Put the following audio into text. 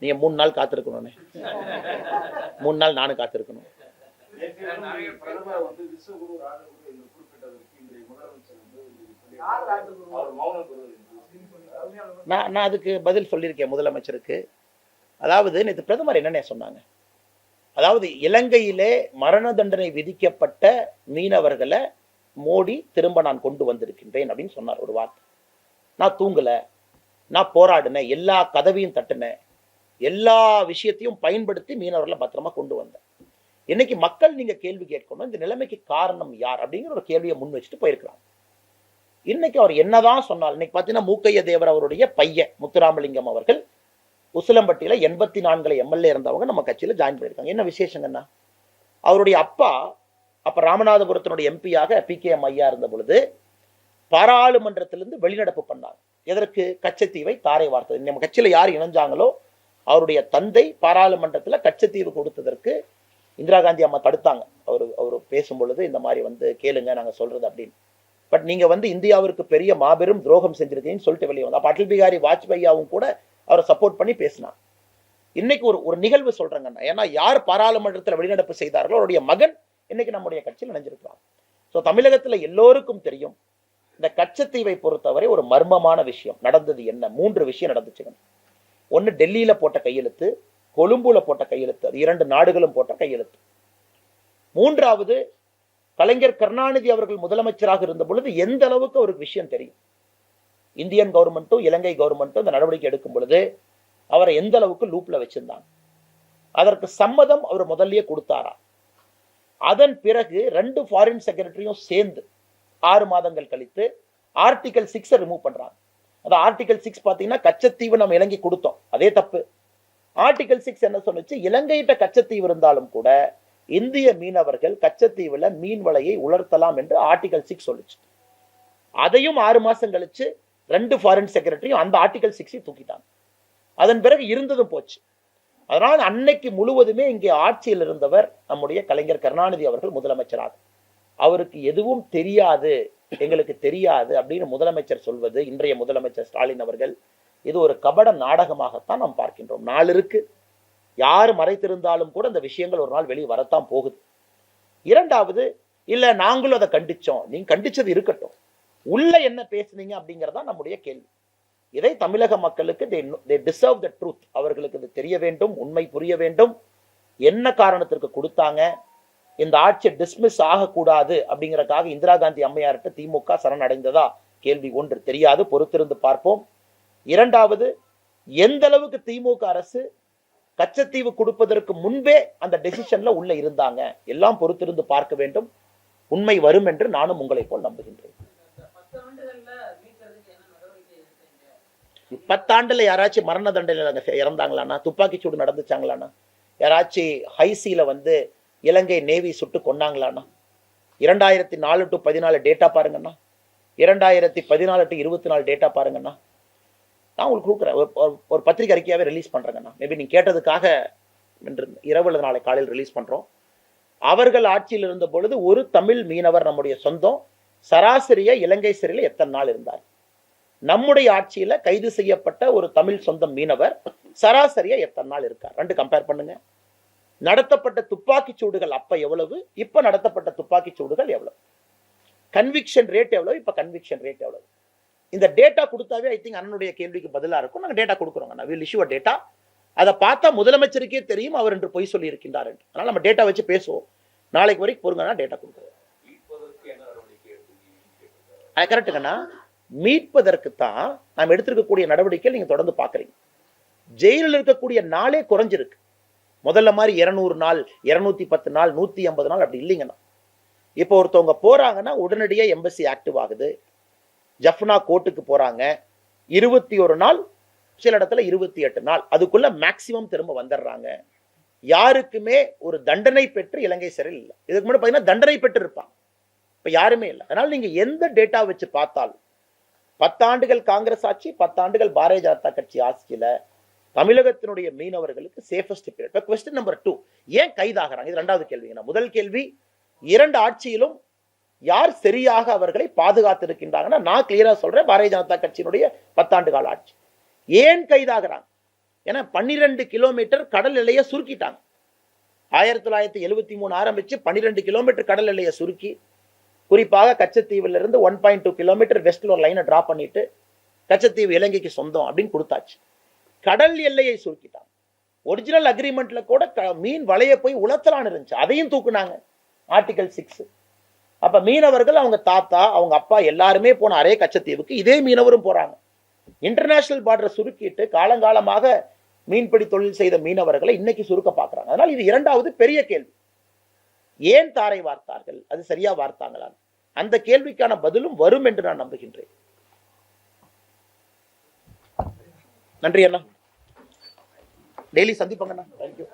நீங்க மூணு நாள் காத்திருக்கணும்னே மூணு நாள் நானும் காத்திருக்கணும். நான் நான் அதுக்கு பதில் சொல்லியிருக்கேன் முதலமைச்சருக்கு. அதாவது நேற்று பிரதமர் என்னென்ன சொன்னாங்க. அதாவது இலங்கையிலே மரண தண்டனை விதிக்கப்பட்ட மீனவர்களை மோடி திரும்ப நான் கொண்டு வந்திருக்கின்றேன் அப்படின்னு சொன்னார் ஒரு வார்த்தை. நான் தூங்கல நான் போராடினேன் எல்லா கதவையும் தட்டினேன். எல்லா விஷயத்தையும் பயன்படுத்தி மீனவர்களை பத்திரமா கொண்டு வந்தேன் இன்னைக்கு மக்கள் நீங்க கேள்வி கேட்கணும் இந்த நிலைமைக்கு காரணம் யார் அப்படிங்கிற ஒரு கேள்வியை முன் வச்சுட்டு போயிருக்கிறாங்க. இன்னைக்கு அவர் என்னதான் சொன்னார் இன்னைக்கு பார்த்தீங்கன்னா மூக்கைய தேவர் அவருடைய பையன் முத்துராமலிங்கம் அவர்கள் உசிலம்பட்டியில எண்பத்தி நான்குல எம்எல்ஏ இருந்தவங்க நம்ம கட்சியில ஜாயின் பண்ணியிருக்காங்க. என்ன விசேஷங்கன்னா அவருடைய அப்பா அப்ப ராமநாதபுரத்தினுடைய எம்பியாக பி கே எம் ஐயா இருந்த பொழுது பாராளுமன்றத்திலிருந்து வெளிநடப்பு பண்ணாங்க எதற்கு? கச்சத்தீவை தாரை வார்த்தது. நம்ம கட்சியில யார் இணைஞ்சாங்களோ அவருடைய தந்தை பாராளுமன்றத்துல கச்சத்தீவு கொடுத்ததற்கு இந்திரா காந்தி அம்மா தடுத்தாங்க. அவர் அவர் பேசும் பொழுது இந்த மாதிரி வந்து கேளுங்க நாங்க சொல்றது அப்படின்னு. பட் நீங்க வந்து இந்தியாவிற்கு பெரிய மாபெரும் துரோகம் செஞ்சிருக்கீங்கன்னு சொல்லிட்டு வெளியே வந்தா அப்ப அடல் பிகாரி வாஜ்பாயாவும் கூட அவரை சப்போர்ட் பண்ணி பேசினான் இன்னைக்கு ஒரு ஒரு நிகழ்வு சொல்றேங்கண்ணா ஏன்னா யார் பாராளுமன்றத்தில் வெளிநடப்பு செய்தார்களோ அவருடைய மகன் இன்னைக்கு நம்முடைய கட்சியில் நினைஞ்சிருக்கிறான் ஸோ தமிழகத்துல எல்லோருக்கும் தெரியும் இந்த கச்சத்தீவை பொறுத்தவரை ஒரு மர்மமான விஷயம் நடந்தது என்ன? மூன்று விஷயம் நடந்துச்சுங்க ஒன்று டெல்லியில் போட்ட கையெழுத்து கொழும்புல போட்ட கையெழுத்து அது இரண்டு நாடுகளும் போட்ட கையெழுத்து. மூன்றாவது கலைஞர் கருணாநிதி அவர்கள் முதலமைச்சராக இருந்த பொழுது எந்த அளவுக்கு அவருக்கு விஷயம் தெரியும்? இந்தியன் கவர்மெண்ட்டும் இலங்கை கவர்மெண்ட்டும் இந்த நடவடிக்கை எடுக்கும் பொழுது அவரை எந்த அளவுக்கு லூப்ல வச்சிருந்தாங்க? அதற்கு சம்மதம் அவர் முதல்லயே கொடுத்தாரா? அதன் பிறகு ரெண்டு ஃபாரின் செக்ரட்டரியும் சேர்ந்து ஆறு மாதங்கள் கழித்து ஆர்டிகல் சிக்ஸை ரிமூவ் பண்றாங்க. அது ஆர்டிகல் சிக்ஸ் பார்த்தீங்கன்னா கச்சத்தீவு நம்ம இலங்கை கொடுத்தோம். அதே தப்பு. ஆர்டிகல் சிக்ஸ் என்ன சொன்னுச்சு? இலங்கையிட்ட கச்சத்தீவு இருந்தாலும் கூட இந்திய மீனவர்கள் கச்சத்தீவுல மீன் வலையை உலர்த்தலாம் என்று ஆர்டிகல் சிக்ஸ் சொல்லுச்சு. அதையும் ஆறு மாசம் கழிச்சு ரெண்டு ஃபாரின் செக்ரட்டரியும் அந்த ஆர்டிகல் சிக்ஸையும் தூக்கிட்டாங்க. அதன் பிறகு இருந்ததும் போச்சு. அதனால் அன்னைக்கு முழுவதுமே இங்கே ஆட்சியில் இருந்தவர் நம்முடைய கலைஞர் கருணாநிதி அவர்கள் முதலமைச்சராக. அவருக்கு எதுவும் தெரியாது எங்களுக்கு தெரியாது அப்படின்னு முதலமைச்சர் சொல்வது இன்றைய முதலமைச்சர் ஸ்டாலின் அவர்கள் இது ஒரு கபட நாடகமாகத்தான் நாம் பார்க்கின்றோம். நாள் இருக்கு. யார் மறைத்திருந்தாலும் கூட இந்த விஷயங்கள் ஒரு நாள் வெளியே வரத்தான் போகுது. இரண்டாவது இல்லை நாங்களும் அதை கண்டிச்சோம். நீங்க கண்டிச்சது இருக்கட்டும். உள்ள என்ன பேசுனீங்க அப்படிங்கறதா நம்முடைய கேள்வி. இதை தமிழக மக்களுக்கு தே டிசர்வ் த ட்ரூத் அவர்களுக்கு இது தெரிய வேண்டும் உண்மை புரிய வேண்டும். என்ன காரணத்திற்கு கொடுத்தாங்க? இந்த ஆட்சி டிஸ்மிஸ் ஆகக்கூடாது அப்படிங்கறதுக்காக இந்திரா காந்தி அம்மையார்கிட்ட திமுக சரணடைந்ததா? கேள்வி ஒன்று. தெரியாது. பொறுத்திருந்து பார்ப்போம். இரண்டாவது எந்த அளவுக்கு திமுக அரசு கச்சத்தீவு கொடுப்பதற்கு முன்பே அந்த டெசிஷன்ல உள்ள இருந்தாங்க? எல்லாம் பொறுத்திருந்து பார்க்க வேண்டும். உண்மை வரும் என்று நானும் உங்களை போல் நம்புகின்றேன். பத்தாண்டுல யாராச்சும் மரண தண்டனை அங்க இறந்தாங்களாண்ணா? துப்பாக்கி சூடு நடந்துச்சாங்களாண்ணா? யாராச்சும் ஹைசியில வந்து இலங்கை நேவி சுட்டு கொண்டாங்களாண்ணா இரண்டாயிரத்தி நாலு டு பதினாலு டேட்டா பாருங்கண்ணா. இரண்டாயிரத்தி பதினாலு டு இருபத்தி நாலு டேட்டா பாருங்கண்ணா. நான் உங்களுக்கு கொடுக்குறேன். ஒரு- ஒரு- பத்திரிக்கை ரிலீஸ் பண்றேங்கண்ணா. மேபி நீ கேட்டதுக்காக இரவு நாளை காலையில் ரிலீஸ் பண்றோம். அவர்கள் ஆட்சியில் இருந்த பொழுது ஒரு தமிழ் மீனவர் நம்முடைய சொந்தம் சராசரியா இலங்கை சிறையில் எத்தனை நாள் இருந்தார்? நம்முடைய ஆட்சியில கைது செய்யப்பட்ட ஒரு தமிழ் சொந்தம் மீனவர் சராசரியா எத்தனை நாள் இருக்கார்? ரெண்டு கம்பேர் பண்ணுங்க. நடத்தப்பட்ட துப்பாக்கி சூடுகள் அப்ப எவ்வளவு? இப்ப நடத்தப்பட்ட துப்பாக்கி சூடுகள் எவ்வளவு? கன்விக்ஷன் ரேட் எவ்வளவு? இப்ப கன்விக்ஷன் ரேட் எவ்வளவு? இந்த டேட்டா கொடுத்தாவே ஐ திங்க் அண்ணனுடைய கேள்விக்கு பதிலாக இருக்கும். நாங்கள் டேட்டா கொடுக்குறோங்க. நான் வில் இஷ்யூ டேட்டா அதை பார்த்தா முதலமைச்சருக்கே தெரியும் அவர் என்று பொய் சொல்லி இருக்கின்றார் என்று. அதனால நம்ம டேட்டா வச்சு பேசுவோம். நாளைக்கு வரைக்கும் பொறுங்கன்னா டேட்டா கொடுக்குறோம் அது கரெக்டுங்கண்ணா மீட்பதற்கு தான் நாம் எடுத்திருக்கக்கூடிய நடவடிக்கைகள் நீங்கள் தொடர்ந்து பார்க்குறீங்க. ஜெயிலில் இருக்கக்கூடிய நாளே குறைஞ்சிருக்கு. முதல்ல மாதிரி இரநூறு நாள் இரநூத்தி பத்து நாள் நூற்றி ஐம்பது நாள் அப்படி இல்லைங்கண்ணா இப்போ ஒருத்தவங்க போகிறாங்கன்னா உடனடியே எம்பசி ஆக்டிவ் ஆகுது. ஜஃப்னா கோர்ட்டுக்கு போகிறாங்க இருபத்தி ஒரு நாள் சில இடத்துல இருபத்தி எட்டு நாள். அதுக்குள்ள மேக்சிமம் திரும்ப வந்துடுறாங்க. யாருக்குமே ஒரு தண்டனை பெற்று இலங்கை சிறையில் இல்லை. இதுக்கு முன்னாடி பார்த்தீங்கன்னா தண்டனை பெற்று இருப்பான். இப்போ யாருமே இல்லை. அதனால் நீங்கள் எந்த டேட்டா வச்சு பார்த்தாலும் பத்தாண்டுகள் காங்கிரஸ் ஆட்சி பத்தாண்டுகள் பாரதிய ஜனதா கட்சி ஆட்சியில் தமிழகத்தினுடைய மீனவர்களுக்கு சேஃபஸ்ட் பீரியட் இப்போ கொஸ்டின் நம்பர் டூ ஏன் கைதாகிறாங்க? இது ரெண்டாவது கேள்விங்கன்னா முதல் கேள்வி இரண்டு ஆட்சியிலும் யார் சரியாக அவர்களை பாதுகாத்திருக்கின்றாங்கன்னா நான் கிளியராக சொல்கிறேன் பாரதிய ஜனதா கட்சியினுடைய பத்தாண்டு கால ஆட்சி. ஏன் கைதாகிறாங்க? ஏன்னா பன்னிரெண்டு கிலோமீட்டர் கடல் எல்லையை சுருக்கிட்டாங்க. ஆயிரத்தி தொள்ளாயிரத்தி எழுபத்தி மூணு ஆரம்பித்து பன்னிரெண்டு கிலோமீட்டர் கடல் எல்லையை சுருக்கி குறிப்பாக கச்சத்தீவிலிருந்து ஒன் பாயிண்ட் டூ கிலோமீட்டர் வெஸ்டில் ஒரு லைனை ட்ரா பண்ணிட்டு கச்சத்தீவு இலங்கைக்கு சொந்தம் அப்படின்னு கொடுத்தாச்சு. கடல் எல்லையை சுருக்கிட்டாங்க ஒரிஜினல் அக்ரிமெண்ட்ல கூட க- மீன் வலைய போய் உலத்தலான்னு இருந்துச்சு. அதையும் தூக்குனாங்க. ஆர்டிகல் சிக்ஸ் அப்ப மீனவர்கள் அவங்க தாத்தா அவங்க அப்பா எல்லாருமே போன அரே கச்சத்தீவுக்கு இதே மீனவரும் போறாங்க. இன்டர்நேஷனல் பார்டரை சுருக்கிட்டு காலங்காலமாக மீன்பிடி தொழில் செய்த மீனவர்களை இன்னைக்கு சுருக்க பார்க்கறாங்க அதனால் இது இரண்டாவது பெரிய கேள்வி. ஏன் தாரை வார்த்தார்கள்? அது சரியா வார்த்தாங்களான் அந்த கேள்விக்கான பதிலும் வரும் என்று நான் நம்புகின்றேன். நன்றி அண்ணா. Daily சந்திப்பாங்கண்ணா thank you